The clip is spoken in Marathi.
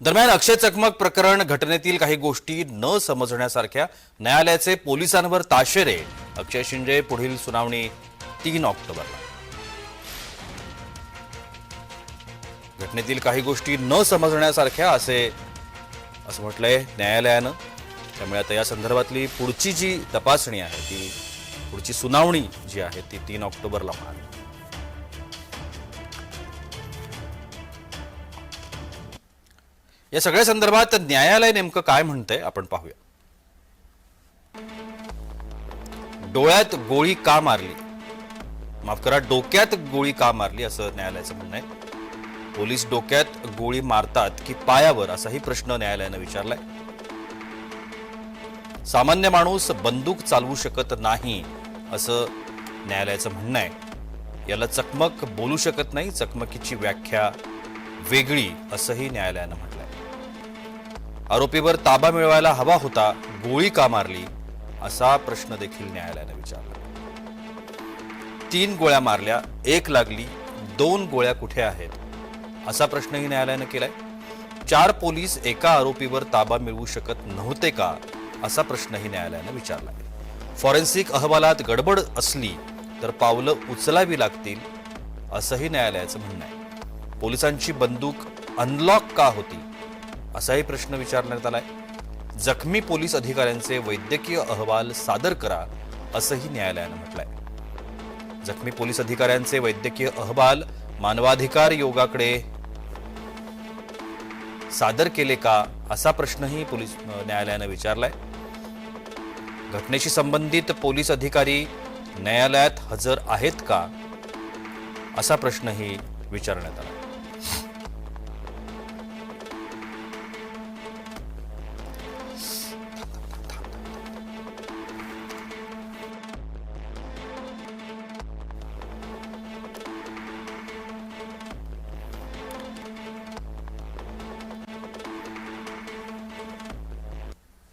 दरम्यान अक्षय चकमक प्रकरण घटनेतील काही गोष्टी न समजण्यासारख्या न्यायालयाचे पोलिसांवर ताशेरे. अक्षय शिंदे पुढील सुनावणी तीन ऑक्टोबरला. घटनेतील काही गोष्टी न समजण्यासारख्या असे असं म्हटलंय न्यायालयानं. त्यामुळे आता या संदर्भातली पुढची जी तपासणी आहे ती पुढची सुनावणी जी आहे ती तीन ऑक्टोबरला होणार. या सगळ्या संदर्भात न्यायालय नेमकं काय म्हणतंय आपण पाहूया. डोळ्यात गोळी का मारली? माफ करा डोक्यात गोळी का मारली असं न्यायालयाचं म्हणणं आहे. पोलीस डोक्यात गोळी मारतात की पायावर असाही प्रश्न न्यायालयानं विचारलाय. सामान्य माणूस बंदूक चालवू शकत नाही असं न्यायालयाचं म्हणणं आहे. याला चकमक बोलू शकत नाही चकमकीची व्याख्या वेगळी असंही न्यायालयानं म्हटलंय. आरोपीवर ताबा मिळवायला हवा होता गोळी का मारली? असा प्रश्न देखील न्यायालयानं विचारला. तीन गोळ्या मारल्या एक लागली दोन गोळ्या कुठे आहेत? असा प्रश्नही न्यायालयानं केलाय. चार पोलीस एका आरोपीवर ताबा मिळवू शकत नव्हते का? असा प्रश्नही न्यायालयानं विचारला. फॉरेन्सिक अहवालात गडबड असली तर पावलं उचलावी लागतील असंही न्यायालयाचं म्हणणं आहे. पोलिसांची बंदूक अनलॉक का होती? असाही प्रश्न विचारण्यात आलाय. जखमी पोलीस अधिकाऱ्यांचे वैद्यकीय अहवाल सादर करा असंही न्यायालयानं म्हटलंय. जखमी पोलीस अधिकाऱ्यांचे वैद्यकीय अहवाल मानवाधिकार योगाकडे सादर केले का असा प्रश्नही पोलीस न्यायालयानं विचारलाय. घटनेशी संबंधित पोलीस अधिकारी न्यायालयात हजर आहेत का असा प्रश्नही विचारण्यात आला